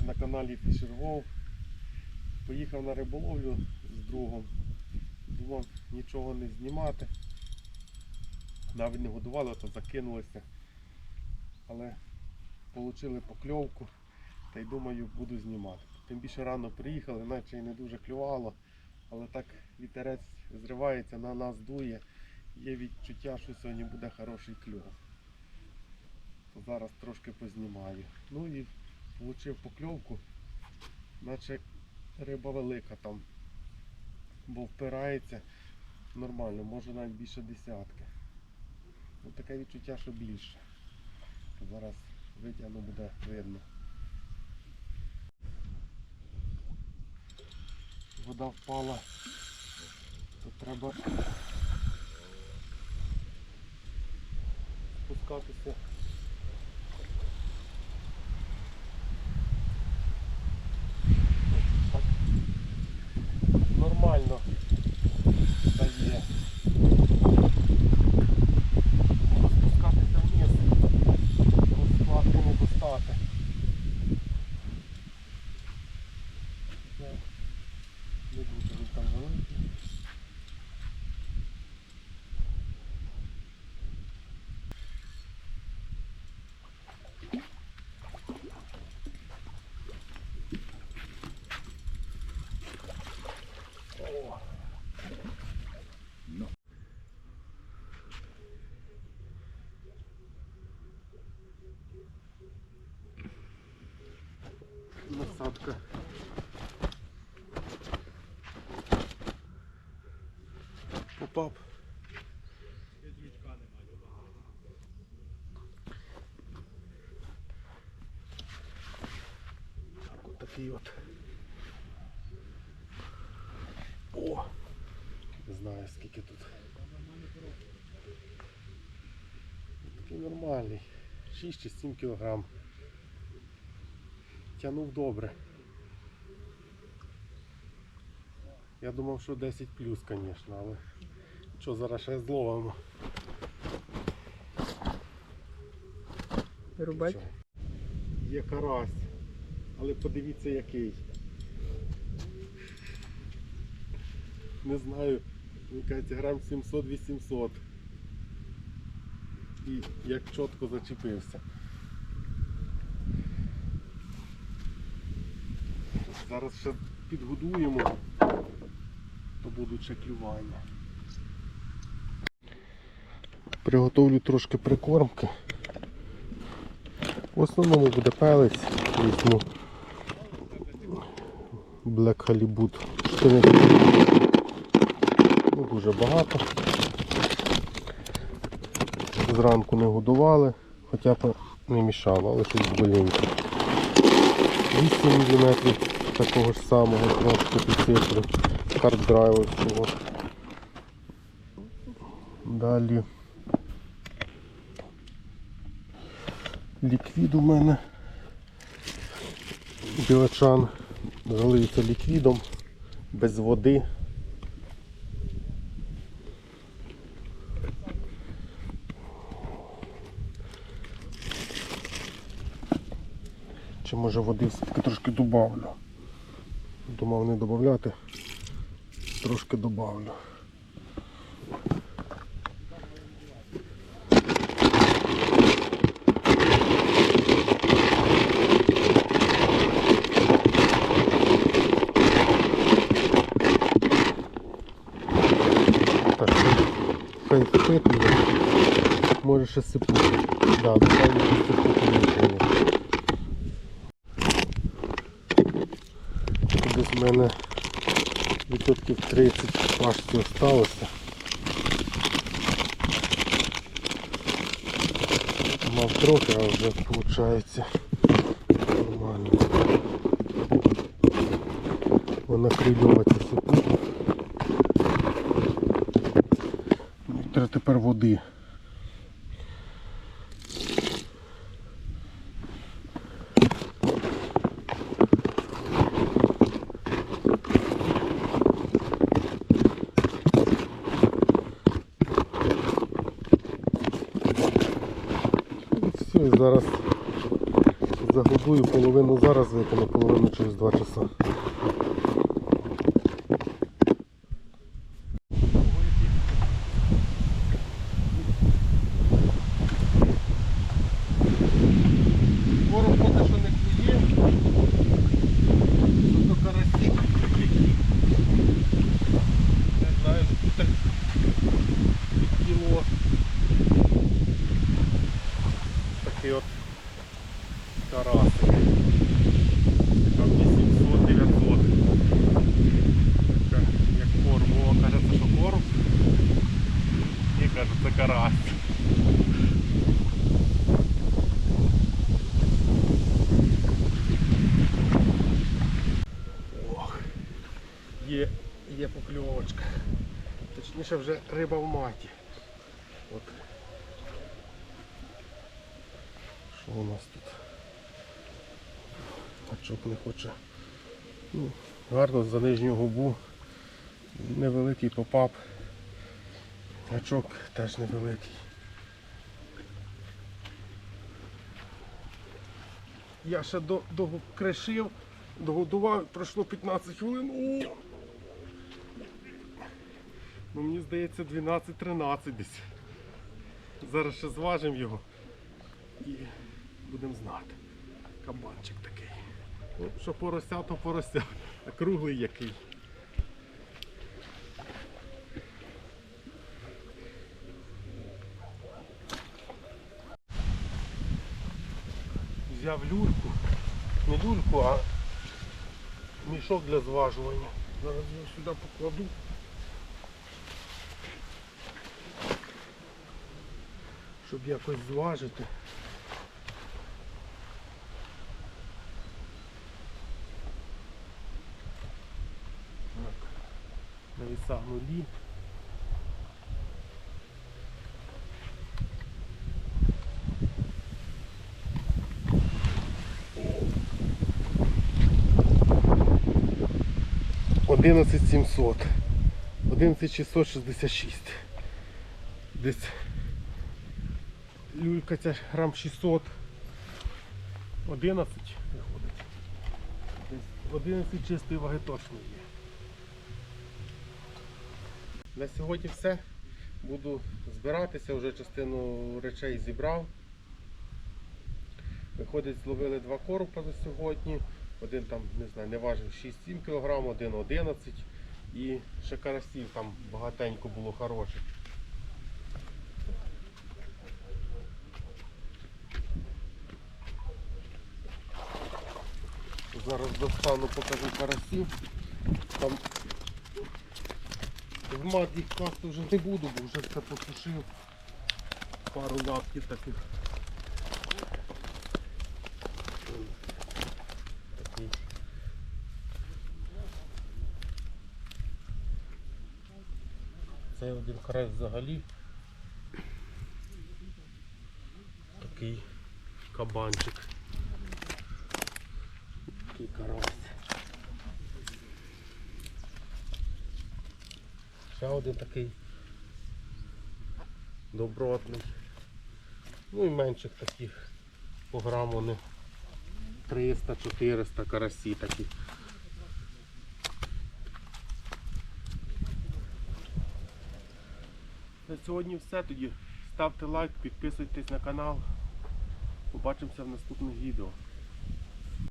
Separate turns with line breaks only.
ви на каналі Fisher Поїхав на риболовлю з другом. Думав нічого не знімати. Навіть не годували, то закинулися. Але отримали покльовку. Та й думаю, буду знімати. Тим більше рано приїхали, наче і не дуже клювало. Але так вітерець зривається, на нас дує. Є відчуття, що сьогодні буде хороший. То зараз трошки познімаю. Ну і влучив покльовку, наче риба велика там. Бо впирається нормально, може навіть більше десятки. Ну, таке відчуття, що більше. Зараз витягну буде видно. Вода впала, то треба спускатися. Так. Нормально стає. Спускатися вниз, бо складки не достати. Це Не дуже він там великий. О. Насадка. Попап. Так, от такий от. О! Не знаю скільки тут. Такий нормальний. 6 чи 7 кілограм. Тянув добре. Я думав, що 10 плюс, звісно, але що зараз ще зловимо.
Рубать.
Є карась, але подивіться який. Не знаю, мені кажеться, грам 700-800. І як чітко зачепився. Зараз ще підгодуємо, то будуть ще клювання. Приготовлю трошки прикормки. В основному буде пелець, візьму Black Halibut. Не дуже багато. Зранку не годували, хоча б не мішало, але щось боленьке. 8 мм такого ж самого, трошки підсиплю. Харддрайвовського. Далі. Ліквід у мене. Білачан залиється ліквідом, без води. Чи може води все-таки трошки добавлю. Думав не додати, трошки добавлю. Так, впитує. Може ще сипути. Да, напевно, ще сипути не повинен. Десь в мене відсотків 30 пашці осталося. Мав трохи, а вже виходить нормально. Вона крильова ця сипуть. Треба тепер води. Зараз Загодую половину зараз викину, половину через 2 часа. Ворог поки що не клює. Зато карасі такі. Не знаю, тут так під кіло. Такий от карасик. Там 800-900. Така, Як корм. О, каже, це що корм? І каже, це карась. Ох, є, є покльовочка. Точніше вже риба в маті. От. Що у нас тут? Гачок не хоче. Ну, гарно за нижню губу. Невеликий попап. Гачок теж невеликий. Я ще до, докришив, догодував, пройшло 15 хвилин. О! Ну, мені здається 12-13 десь. Зараз ще зважимо його і будемо знати. Кабанчик такий. Що порося, то порося. А круглий який. Взяв люльку. Не люльку, а мішок для зважування. Зараз я сюди покладу. Щоб якось зважити. Так. На вісах нулі. Одинадцять сімсот. Одинадцять шістсот шістдесят шість. Десь люлька ця грам 600. 11 виходить. Десь 11 чистої ваги точно є. На сьогодні все. Буду збиратися, вже частину речей зібрав. Виходить, зловили два коропа за сьогодні. Один там, не знаю, не важив 6-7 кг, один 11 і ще карасів там багатенько було хороших. Зараз достану, покажу карасів. Там в мат їх класти вже не буду, бо вже все посушив. Пару лапків таких. Такий. Один карась взагалі. Такий кабанчик. Такий карась. Ще один такий добротний. Ну і менших таких по граму вони 300-400 карасі такі. На сьогодні все тоді. Ставте лайк, підписуйтесь на канал. Побачимося в наступних відео.